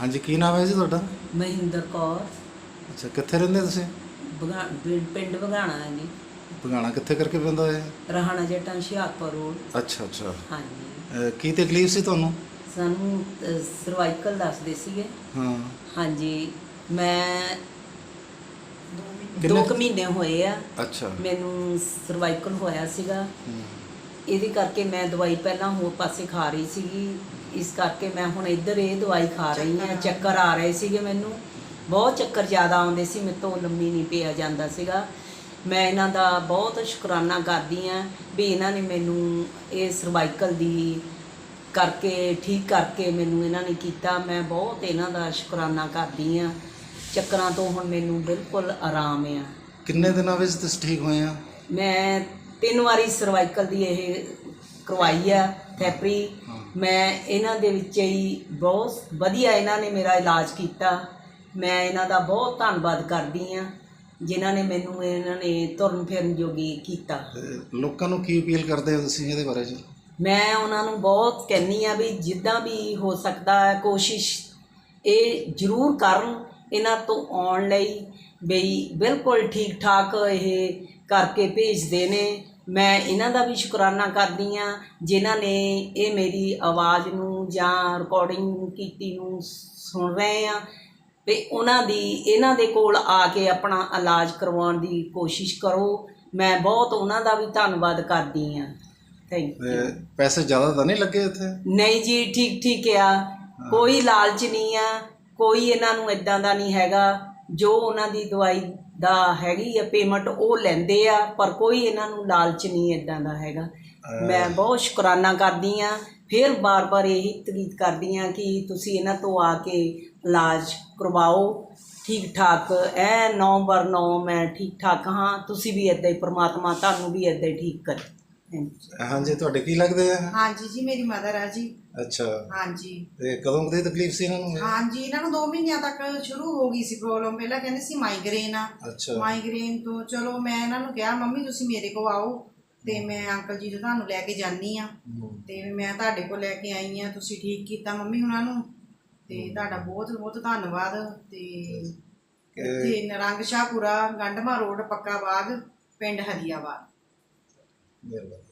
ਹਾਂਜੀ ਕੀ ਨਾਮ ਹੈ ਜੀ ਤੁਹਾਡਾ? ਮਹਿੰਦਰ ਕੌਰ। ਅੱਛਾ ਕਿੱਥੇ ਰਹਿੰਦੇ ਤੁਸੀਂ? ਬਗਾ- ਪਿੰਡ- ਪਿੰਡ ਬਗਾਣਾ ਹੈ ਜੀ। ਬਗਾਣਾ ਕਿੱਥੇ ਕਰਕੇ ਪੈਂਦਾ ਹੈ? ਰਹਾਣਾ ਜੱਟਾਂ ਹੁਸ਼ਿਆਰਪੁਰ ਰੋਡ। ਅੱਛਾ ਅੱਛਾ। ਹਾਂਜੀ। ਅਹ ਕੀ ਤਕਲੀਫ ਸੀ ਤੁਹਾਨੂੰ? ਸਾਨੂੰ ਸਰਵਾਈਕਲ ਦੱਸਦੇ ਸੀਗੇ। ਹਾਂ। ਹਾਂਜੀ ਮੈਂ ਕਿੰਨੇ- ਮਹੀਨੇ ਹੋਏ ਆ। ਅੱਛਾ। ਮੈਨੂੰ ਸਰਵਾਈਕਲ ਹੋਇਆ ਸੀਗਾ। ਹੂੰ। ਇਹਦੇ ਕਰਕੇ ਮੈਂ ਦਵਾਈ ਪਹਿਲਾਂ ਹੋਰ ਪਾਸੇ ਖਾ ਰਹੀ ਸੀਗੀ। ਇਸ ਕਰਕੇ ਮੈਂ ਹੁਣ ਇੱਧਰ ਇਹ ਦਵਾਈ ਖਾ ਰਹੀ ਹਾਂ। ਚੱਕਰ ਆ। ਰਹੇ ਸੀਗੇ ਮੈਨੂੰ। ਬਹੁਤ ਚੱਕਰ ਜ਼ਿਆਦਾ ਆਉਂਦੇ ਸੀ। ਮੇਰੇ ਤੋਂ ਲੰਮੀ ਨਹੀਂ ਪਿਆ ਜਾਂਦਾ ਸੀਗਾ। ਮੈਂ ਇਹਨਾਂ ਦਾ ਬਹੁਤ ਸ਼ੁਕਰਾਨਾ ਕਰਦੀ ਹਾਂ ਵੀ ਇਹਨਾਂ ਨੇ ਮੈਨੂੰ ਇਹ ਸਰਵਾਈਕਲ ਦੀ ਕਰਕੇ ਠੀਕ ਕਰਕੇ ਮੈਨੂੰ ਇਹਨਾਂ ਨੇ ਕੀਤਾ। ਮੈਂ ਬਹੁਤ ਇਹਨਾਂ ਦਾ ਸ਼ੁਕਰਾਨਾ ਕਰਦੀ ਹਾਂ। ਚੱਕਰਾਂ ਤੋਂ ਹੁਣ ਮੈਨੂੰ ਬਿਲਕੁਲ ਆਰਾਮ ਆ। ਕਿੰਨੇ ਦਿਨਾਂ ਵਿੱਚ ਤੁਸੀਂ ਠੀਕ ਹੋਏ ਆ? ਮੈਂ ਤਿੰਨ ਵਾਰੀ ਸਰਵਾਈਕਲ ਦੀ ਇਹ ਕਰਵਾਈ ਆ ਥੈਰੇਪੀ। ਮੈਂ ਇਹਨਾਂ ਦੇ ਵਿੱਚ ਹੀ ਬਹੁਤ ਵਧੀਆ ਇਹਨਾਂ ਨੇ ਮੇਰਾ ਇਲਾਜ ਕੀਤਾ। ਮੈਂ ਇਹਨਾਂ ਦਾ ਬਹੁਤ ਧੰਨਵਾਦ ਕਰਦੀ ਆ ਜਿਨ੍ਹਾਂ ਨੇ ਮੈਨੂੰ ਇਹਨਾਂ ਨੇ ਤੁਰਨ ਫਿਰਨ ਜੋਗੀ ਕੀਤਾ। ਲੋਕਾਂ ਨੂੰ ਕੀ ਅਪੀਲ ਕਰਦੇ ਹੋ ਤੁਸੀਂ ਇਹਦੇ ਬਾਰੇ ਚ ਮੈਂ ਉਹਨਾਂ ਨੂੰ ਬਹੁਤ ਕਹਿੰਨੀ ਆ ਵੀ ਜਿੱਦਾਂ ਵੀ ਹੋ ਸਕਦਾ ਹੈ ਕੋਸ਼ਿਸ਼ ਇਹ ਜ਼ਰੂਰ ਕਰਨ ਇਹਨਾਂ ਤੋਂ ਆਉਣ ਲਈ ਬਈ ਬਿਲਕੁਲ ਠੀਕ ਠਾਕ ਇਹ ਕਰਕੇ ਭੇਜਦੇ ਨੇ। ਮੈਂ ਇਹਨਾਂ ਦਾ ਵੀ ਸ਼ੁਕਰਾਨਾ ਕਰਦੀ ਆ ਜਿਨ੍ਹਾਂ ਨੇ ਇਹ ਮੇਰੀ ਆਵਾਜ਼ ਨੂੰ ਜਾਂ ਰਿਕਾਰਡਿੰਗ ਕੀਤੀ ਨੂੰ ਸੁਣ ਰਹੇ ਆ ਤੇ ਉਹਨਾਂ ਦੀ ਇਹਨਾਂ ਦੇ ਕੋਲ ਆ ਕੇ ਆਪਣਾ ਇਲਾਜ ਕਰਵਾਉਣ ਦੀ ਕੋਸ਼ਿਸ਼ ਕਰੋ। ਮੈਂ ਬਹੁਤ ਉਹਨਾਂ ਦਾ ਵੀ ਧੰਨਵਾਦ ਕਰਦੀ ਆ ਥੈਂਕ ਯੂ ਪੈਸੇ ਜ਼ਿਆਦਾ ਤਾਂ ਨਹੀਂ ਲੱਗੇ ਇੱਥੇ? ਨਹੀਂ ਜੀ ਠੀਕ ਠੀਕ ਆ ਕੋਈ ਲਾਲਚ ਨਹੀਂ ਆ ਕੋਈ ਇਹਨਾਂ ਨੂੰ ਇਦਾਂ ਦਾ ਨਹੀਂ ਹੈਗਾ। ਜੋ ਉਹਨਾਂ ਦੀ ਦਵਾਈ ਦਾ ਹੈਗੀ ਆ ਪੇਮੈਂਟ ਉਹ ਲੈਂਦੇ ਆ ਪਰ ਕੋਈ ਇਹਨਾਂ ਨੂੰ ਲਾਲਚ ਨਹੀਂ ਇਦਾਂ ਦਾ ਹੈਗਾ। ਮੈਂ ਬਹੁਤ ਸ਼ੁਕਰਾਨਾ ਕਰਦੀ ਆ ਫਿਰ ਬਾਰ-ਬਾਰ ਇਹੀ ਤਕੀਦ ਕਰਦੀ ਆ ਕਿ ਤੁਸੀਂ ਇਹਨਾਂ ਤੋਂ ਆ ਕੇ ਇਲਾਜ ਕਰਵਾਓ। ਠੀਕ ਠਾਕ ਐ ਨੌ ਬਰ ਨੌ ਮੈਂ ਠੀਕ ਠਾਕ ਹਾਂ ਤੁਸੀਂ ਵੀ ਇਦਾਂ ਹੀ ਪ੍ਰਮਾਤਮਾ ਤੁਹਾਨੂੰ ਵੀ ਇਦਾਂ ਹੀ ਠੀਕ ਕਰੇ। ਹਾਂਜੀ ਤੁਹਾਡੇ ਕੀ ਲੱਗਦੇ ਆ? ਹਾਂਜੀ ਜੀ ਮੇਰੀ ਮਦਰ ਆ ਜੀ। ਅੱਛਾ। ਹਾਂਜੀ। ਤੇ ਕਦੋਂ ਕਦੇ ਤਕਲੀਫ ਸੀ ਇਹਨਾਂ ਨੂੰ? ਹਾਂਜੀ ਇਹਨਾਂ ਨੂੰ 2 ਮਹੀਨਿਆਂ ਤੱਕ ਸ਼ੁਰੂ ਹੋ ਗਈ ਸੀ ਪ੍ਰੋਬਲਮ ਪਹਿਲਾਂ ਕਹਿੰਦੇ ਸੀ ਮਾਈਗ੍ਰੇਨ ਆ। ਅੱਛਾ। ਮਾਈਗ੍ਰੇਨ ਤੋਂ ਚਲੋ ਮੈਂ ਇਹਨਾਂ ਨੂੰ ਕਿਹਾ ਮੰਮੀ ਤੁਸੀਂ ਮੇਰੇ ਕੋਲ ਆਓ ਤੇ ਮੈਂ ਅੰਕਲ ਜੀ ਤੋਂ ਤੁਹਾਨੂੰ ਲੈ ਕੇ ਜਾਨੀ ਆ। ਤੇ ਮੈਂ ਤੁਹਾਡੇ ਕੋਲ ਲੈ ਕੇ ਆਈ ਆ ਤੁਸੀਂ ਠੀਕ ਕੀਤਾ ਮੰਮੀ ਉਹਨਾਂ ਨੂੰ? ਤੇ ਤੁਹਾਡਾ ਬਹੁਤ ਬਹੁਤ ਧੰਨਵਾਦ। ਤੇ ਇੱਥੇ ਨਰੰਗ ਸ਼ਾਹਪੁਰਾ ਗੰਡਮਾ ਰੋਡ ਪੱਕਾ ਬਾਗ ਪਿੰਡ ਹਦੀਆਬਾਦ ਮਿਹਰਬਾਨੀ